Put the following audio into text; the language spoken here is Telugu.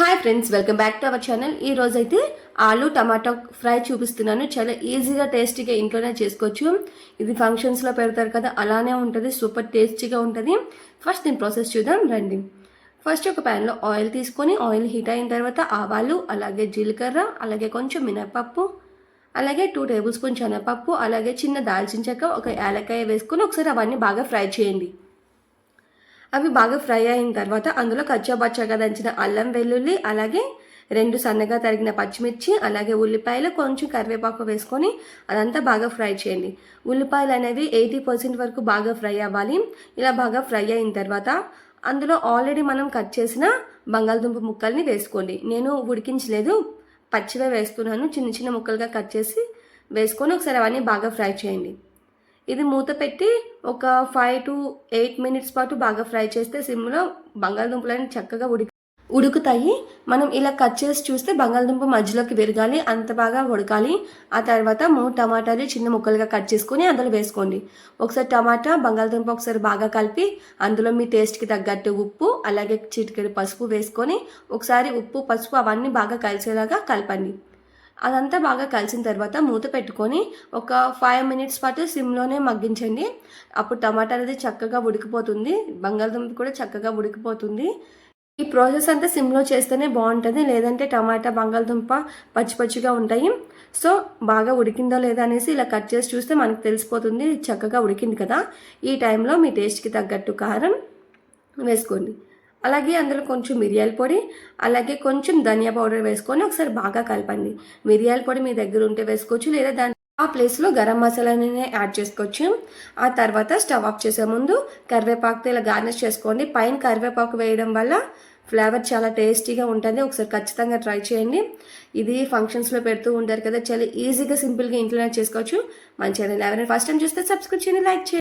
Hi friends welcome back to our channel ఈ రోజు అయితే ఆలు టమాటో ఫ్రై చూపిస్తున్నాను. చాలా ఈజీగా టేస్టీగా ఇంట్లోనే చేసుకోవచ్చు. ఇది ఫంక్షన్స్లో పెడతారు కదా అలానే ఉంటుంది సూపర్ టేస్టీగా ఉంటుంది. ఫస్ట్ దీని ప్రాసెస్ చూద్దాం రండి. ఫస్ట్ ఒక ప్యాన్లో ఆయిల్ తీసుకొని ఆయిల్ హీట్ అయిన తర్వాత ఆవాలు అలాగే జీలకర్ర అలాగే కొంచెం మినపప్పు అలాగే టూ టేబుల్ స్పూన్ శనగపప్పు అలాగే చిన్న దాల్చిన చెక్క ఒక యాలక్కాయ వేసుకొని ఒకసారి అవన్నీ బాగా ఫ్రై చేయండి. అవి బాగా ఫ్రై అయిన తర్వాత అందులో కచ్చాబచ్చాగా దంచిన అల్లం వెల్లుల్లి అలాగే రెండు సన్నగా తరిగిన పచ్చిమిర్చి అలాగే ఉల్లిపాయలు కొంచెం కరివేపాకు వేసుకొని అదంతా బాగా ఫ్రై చేయండి. ఉల్లిపాయలు అనేవి ఎయిటీ పర్సెంట్ వరకు బాగా ఫ్రై అవ్వాలి. ఇలా బాగా ఫ్రై అయిన తర్వాత అందులో ఆల్రెడీ మనం కట్ చేసిన బంగాళదుంప ముక్కల్ని వేసుకోండి. నేను ఉడికించలేదు. పచ్చివే వేస్తున్నాను. చిన్న చిన్న ముక్కలుగా కట్ చేసి వేసుకొని ఒకసారి అవన్నీ బాగా ఫ్రై చేయండి. ఇది మూత పెట్టి ఒక ఫైవ్ టు ఎయిట్ మినిట్స్ పాటు బాగా ఫ్రై చేస్తే సిమ్లో బంగాళదుంపలని చక్కగా ఉడికి ఉడుకుతాయి. మనం ఇలా కట్ చేసి చూస్తే బంగాళదుంప మధ్యలోకి విరగాలి అంత బాగా ఉడకాలి. ఆ తర్వాత మూడు టమాటాలు చిన్న ముక్కలుగా కట్ చేసుకొని అందులో వేసుకోండి. ఒకసారి టమాటా బంగాళదుంప ఒకసారి బాగా కలిపి అందులో మీ టేస్ట్కి తగ్గట్టు ఉప్పు అలాగే చిటికెడు పసుపు వేసుకొని ఒకసారి ఉప్పు పసుపు అవన్నీ బాగా కలిసేలాగా కలపండి. అదంతా బాగా కలిసిన తర్వాత మూత పెట్టుకొని ఒక ఫైవ్ మినిట్స్ పాటు సిమ్లోనే మగ్గించండి. అప్పుడు టమాటా అనేది చక్కగా ఉడికిపోతుంది. బంగాళదుంప కూడా చక్కగా ఉడికిపోతుంది. ఈ ప్రాసెస్ అంతా సిమ్లో చేస్తేనే బాగుంటుంది. లేదంటే టమాటా బంగాళదుంప పచ్చి పచ్చిగా ఉంటాయి. సో బాగా ఉడికిందో లేదా అనేసి ఇలా కట్ చేసి చూస్తే మనకు తెలిసిపోతుంది. చక్కగా ఉడికింది కదా. ఈ టైంలో మీ టేస్ట్కి తగ్గట్టు కారం వేసుకోండి. అలాగే అందులో కొంచెం మిరియాల పొడి అలాగే కొంచెం ధనియా పౌడర్ వేసుకొని ఒకసారి బాగా కలపండి. మిరియాల పొడి మీ దగ్గర ఉంటే వేసుకోవచ్చు లేదా దాని ఆ ప్లేస్లో గరం మసాలాని యాడ్ చేసుకోవచ్చు. ఆ తర్వాత స్టవ్ ఆఫ్ చేసే ముందు కరివేపాకుతో ఇలా గార్నిష్ చేసుకోండి. పైన కరివేపాకు వేయడం వల్ల ఫ్లేవర్ చాలా టేస్టీగా ఉంటుంది. ఒకసారి ఖచ్చితంగా ట్రై చేయండి. ఇది ఫంక్షన్స్లో పెడుతూ ఉంటారు కదా చాలా ఈజీగా సింపుల్గా ఇంట్లోనే చేసుకోవచ్చు. మంచిగా ఎవరైనా ఫస్ట్ టైం చూస్తే సబ్స్క్రైబ్ చేయండి లైక్ చేయండి.